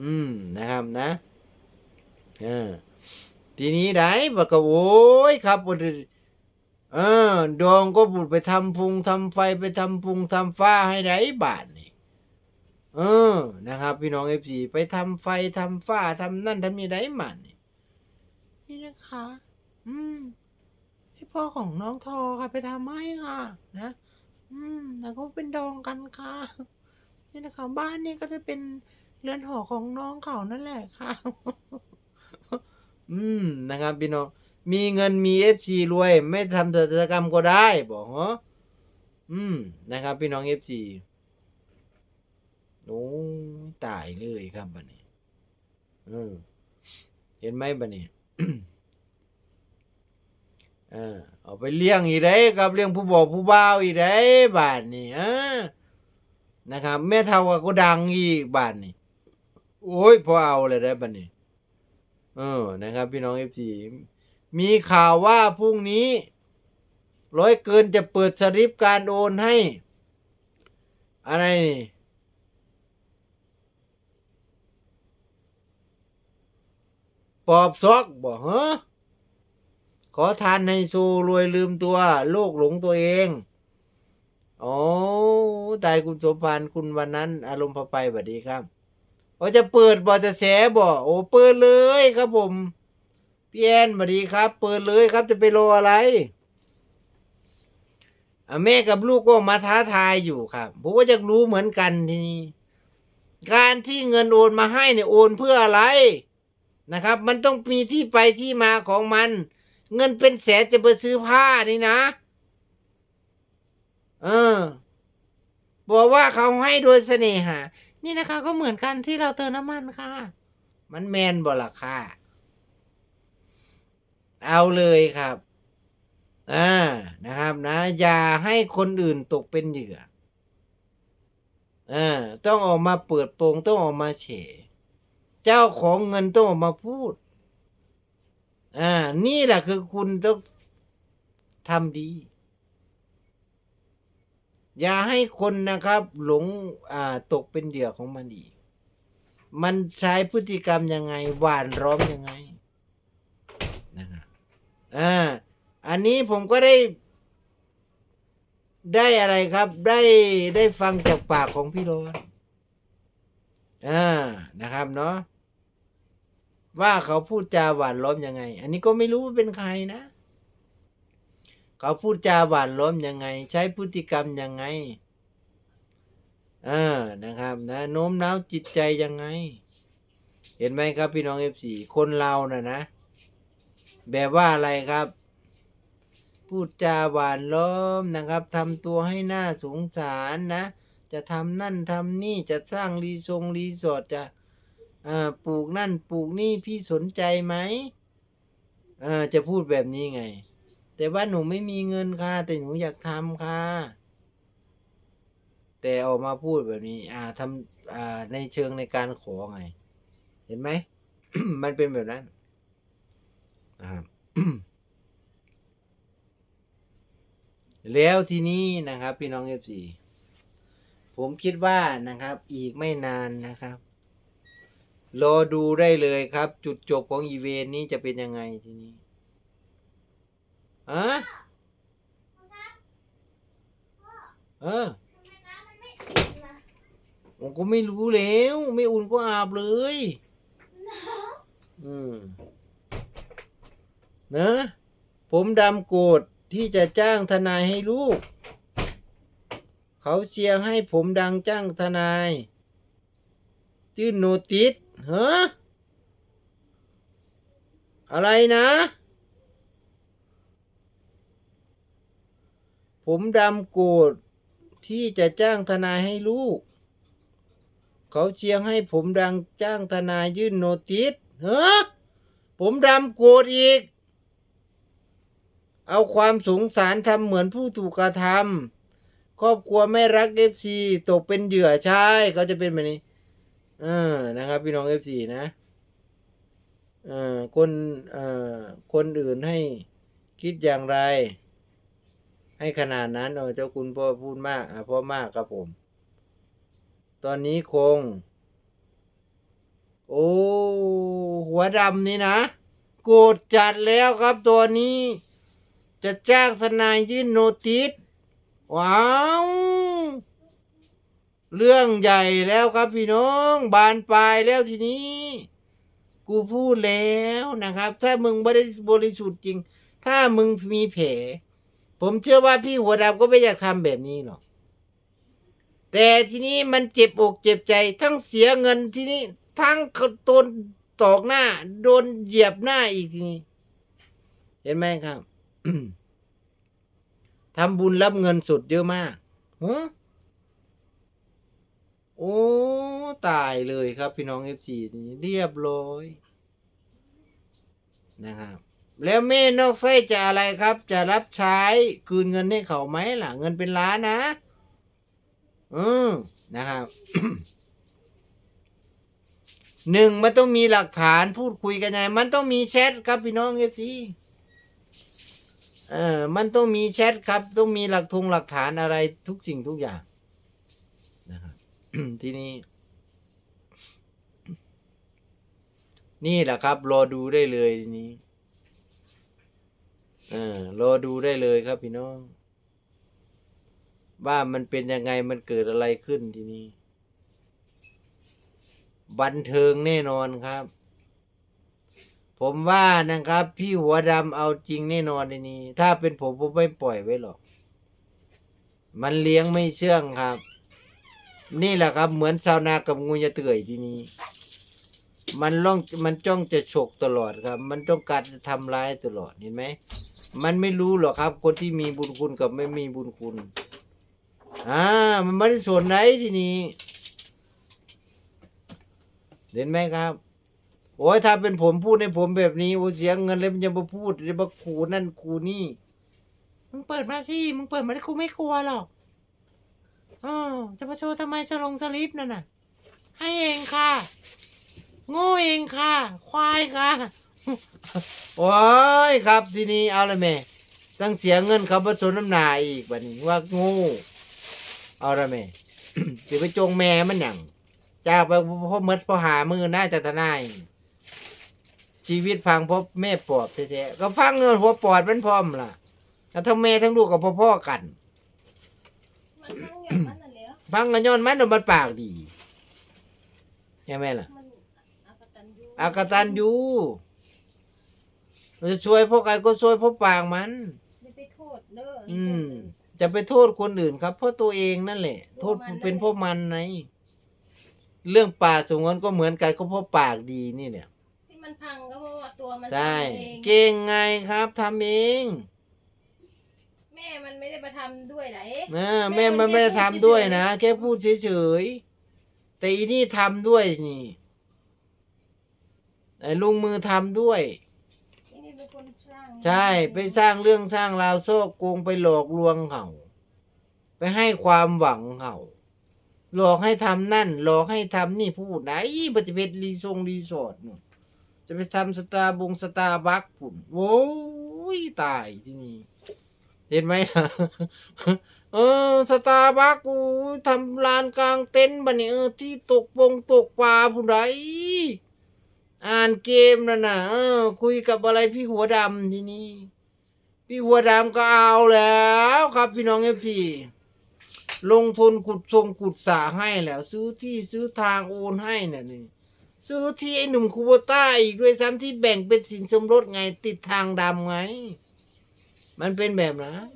อืมนะครับนะเออทีนี้ได้บอกก็โอ้ยครับบ่ได้เออดองก็บุดไปทำฟุงทำไฟไปทำฟุงทำฟ้าให้ได้บาทนี่เออนะครับ พี่น้องเอฟซีไปทำไฟทำฟ้าทำนั่นทำนี่ได้มันนี่นี่นะคะ อืมให้พ่อของน้องทอค่ะไปทำให้ค่ะ นะ อืมแล้วก็เป็นดองกันค่ะนี่นะคะ บ้านนี่ก็จะเป็น เรือนหอของน้องเขานั่นแหละค่ะ อืมนะครับพี่น้องมีเงินมีเอฟซีรวย ไม่ทำกิจกรรมก็ได้บอกเหรออืมนะครับ พี่น้องเอฟซีโอ้ตายเลยครับบัดนี้เออเห็นไหมบัดนี้เออเอาไปเลี้ยงอีได้ครับเลี้ยงผู้บอกผู้บ่าวอีกได้บาทนี่เออนะครับ แม่เท่าก็ดังอีกบาทนี่ โอ้ยพอเอาเลยได้บัดนี้เออนะครับ พี่น้องเอฟซีมีข่าวว่าพรุ่งนี้ ร้อยเกินจะเปิดสลิปการโอนให้ อะไรนี่ปอบซอกบอกเฮะขอทานในโซรวยลืมตัวโลกหลงตัวเองโอ้ตายคุณสมพานคุณวันนั้น อารมณ์พอไปบัดดีครับ ว่าจะเปิดบ่จะแสบ่โอ้เปิดเลยครับผมพี่แอนบัดดีครับ เปิดเลยครับจะไปรออะไรอะแม่กับลูกก็มาท้าทายอยู่ครับผมว่าจะรู้เหมือนกันทีนี้การที่เงินโอนมาให้เนี่ยโอนเพื่ออะไรนะครับ มันต้องมีที่ไปที่มาของมัน เงินเป็นแสนจะไปซื้อผ้านี่นะ เออ บอกว่าเขาให้โดยเสน่หา นี่นะคะก็เหมือนกันที่เราเติมน้ำมันค่ะ มันแมนบ่ล่ะค่ะ เอาเลยครับ อ่านะครับนะ อย่าให้คนอื่นตกเป็นเหยื่ออ่าต้องออกมาเปิดโปงต้องออกมาเฉเจ้าของเงินต้องออกมาพูดอ่านี่แหละคือคุณต้องทำดี อย่าให้คนนะครับ หลงอ่าตกเป็นเหยื่อของมันอีก มันใช้พฤติกรรมยังไงหวานร้อมยังไงนะครับอ่าอันนี้ผมก็ได้ ได้อะไรครับได้ได้ฟังจากปากของพี่ร้อนอ่านะครับเนาะว่าเขาพูดจาหวานล้อมยังไง อันนี้ก็ไม่รู้ว่าเป็นใครนะ เขาพูดจาหวานล้อมยังไง ใช้พฤติกรรมยังไงอ่านะครับนะโน้มน้าวจิตใจยังไง เห็นไหมครับพี่น้องเอฟซีคนเรานะนะ แบบว่าอะไรครับ พูดจาหวานล้อมนะครับทำตัวให้หน่าสงสารนะ จะทำนั่นทำนี่จะสร้างรีทรงรีสอร์ทจะอ่าปลูกนั่นปลูกนี่พี่สนใจไหมอ่าจะพูดแบบนี้ไง แต่ว่าหนูไม่มีเงินค่ะ แต่หนูอยากทำค่ะ แต่ออกมาพูดแบบนี้ อ่าทำอ่าในเชิงในการขอไง เห็นไหม มันเป็นแบบนั้นนะครับแล้วทีนี้นะครับ พี่น้องเอฟซีผมคิดว่านะครับ อีกไม่นานนะครับ รอดูได้เลยครับ จุดจบของอีเวนต์นี้จะเป็นยังไงทีนี้ อะเออผมก็ไม่รู้แล้ว ไม่อุ่นก็อาบเลย อืมนะ ผมดำโกรธที่จะจ้างทนายให้ลูก เขาเชียร์ให้ผมดังจ้างทนายชื่อโนติสฮะอะไรนะ ผมดำโกรธที่จะจ้างทนายให้ลูก เขาเชียร์ให้ผมดังจ้างทนายยื่นโนติสเฮะผมดำโกรธอีก เอาความสงสารทำเหมือนผู้ถูกกระทำครอบครัวไม่รักเอฟซีตกเป็นเหยื่อใช่เขาจะเป็นแบบนี้เออนะครับ พี่น้องเอฟซีนะเออคนเออคนอื่นให้คิดอย่างไร ให้ขนาดนั้นเออเจ้าคุณพ่อพูดมากอะพ่อมากครับผม ตอนนี้คง โอ้หัวดำนี่นะโกรธจัดแล้วครับตัวนี้ จะจ้างทนายยื่นโนติสว้าวเรื่องใหญ่แล้วครับพี่น้อง บานปลายแล้วทีนี้ กูพูดแล้วนะครับ ถ้ามึงไม่ได้บริสุทธิ์จริง ถ้ามึงมีแผล ผมเชื่อว่าพี่หัวดำก็ไม่อยากทำแบบนี้หรอก แต่ทีนี้มันเจ็บอกเจ็บใจ ทั้งเสียเงินทีนี้ ทั้งโดนตอกหน้า โดนเหยียบหน้าอีกทีนี้ เห็นไหมครับทำบุญรับเงินสุดเยอะมากฮะโอ้ ตายเลยครับพี่น้องเอฟซีนี่เรียบร้อยนะครับ แล้วแม่นอกไส้จะอะไรครับ จะรับใช้คืนเงินให้เขาไหมล่ะ เงินเป็นล้านนะ อืมนะครับหนึ่งมันต้องมีหลักฐานพูดคุยกันไงมันต้องมีแชทครับพี่น้องเอฟซีเออมันต้องมีแชทครับ ต้องมีหลักทงหลักฐานอะไรทุกสิ่งทุกอย่างนะครับทีนี้ นี่แหละครับ รอดูได้เลยนี้ ออรอดูได้เลยครับพี่น้อง ว่ามันเป็นยังไงมันเกิดอะไรขึ้นทีนี้ บันเทิงแน่นอนครับ ผมว่านะครับ พี่หัวดำเอาจริงแน่นอนในนี้ ถ้าเป็นผมผมไม่ปล่อยไว้หรอก มันเลี้ยงไม่เชื่องครับ นี่แหละครับ เหมือนชาวนากับงูจะเตื่อยทีนี้มันล่องมันจ้องจะฉกตลอดครับ มันต้องการจะทำร้ายตลอดเห็นไหม มันไม่รู้หรอกครับ คนที่มีบุญคุณกับไม่มีบุญคุณ อ่า มันไม่ได้สนไหนทีนี้ เห็นไหมครับ โอ้ยถ้าเป็นผมพูดในผมแบบนี้โอ้เสียเงินเลยมันจะมาพูดจะมาขู่นั่นขู่นี่ มึงเปิดมาสิ มึงเปิดมากูไม่กลัวหรอกอ๋อจะมาโชว์ทำไมจะลงสลิปนั่นน่ะ ให้เองค่ะ โง่เองค่ะ ควายค่ะ โอ้ยครับทีนี้เอาละแม่ตั้งเสียเงินเขาผสมน้ำหนาอีกบัดนี้ว่าโง่เอาละแม่จะไปจงแม่มันหยังจากไปพ่อมดพ่อหามือหน้าจะทนายชีวิตพังเพราะแม่ปอบแท้ๆก็ฟังเงินหัวปอดมันพร้อมล่ะแล้วทั้งแม่ทั้งลูกกับพ่อๆกันมันทั้งอย่างมันน่ะแล้วพังกันย้อนมันน่ะมันปากดีใช่ไหมล่ะมันอากตันยูอากตันยู มันจะช่วยพ่อใครก็ช่วยพ่อปากมันไม่ไปโทษเด้ออืม จะไปโทษคนอื่นครับ เพราะตัวเองนั่นแหละ โทษเป็นเพราะมันไงเรื่องป่าสงวนก็เหมือนกันก็เพราะปากดีนี่เนี่ย ที่มันพังก็เพราะว่าตัวมันใช่ ทำเองเก่งไงครับทำเองแม่มันไม่ได้มาทำด้วยไหน นะแม่มันไม่ได้ทำด้วยนะ แค่พูดเฉยๆแต่อีนี่ทำด้วยนี่ไอ้ลุงมือทำด้วยที่นี่ เป็นคนสร้างใช่ไปสร้างเรื่องสร้างราวโซ่โกงไปหลอกลวงเขา ไปให้ความหวังเขาหลอกให้ทำนั่น หลอกให้ทำนี่พูดไหนปฏิเวทรีทรงรีสอร์ทนู่นจะไปทำสตาร์บงสตาร์บัคผุ่นโว้ยตายที่นี่เห็นไหมเออสตาร์บัคกูทำลานกลางเต็นท์บันนี้เออที่ตกปงตกปลาผู้ใด อ่านเกมนั่นน่ะเออ คุยกับอะไรพี่หัวดำทีนี้ พี่หัวดำก็เอาแล้วครับพี่น้องเอฟซีลงทุนขุดทรงขุดสาให้แล้ว ซื้อที่ซื้อทางโอนให้น่ะนี่ซื้อที่ไอ้หนุ่มคูโบต้าอีกด้วยซ้ำที่แบ่งเป็นสินสมรสไงติดทางดำไง มันเป็นแบบนั้น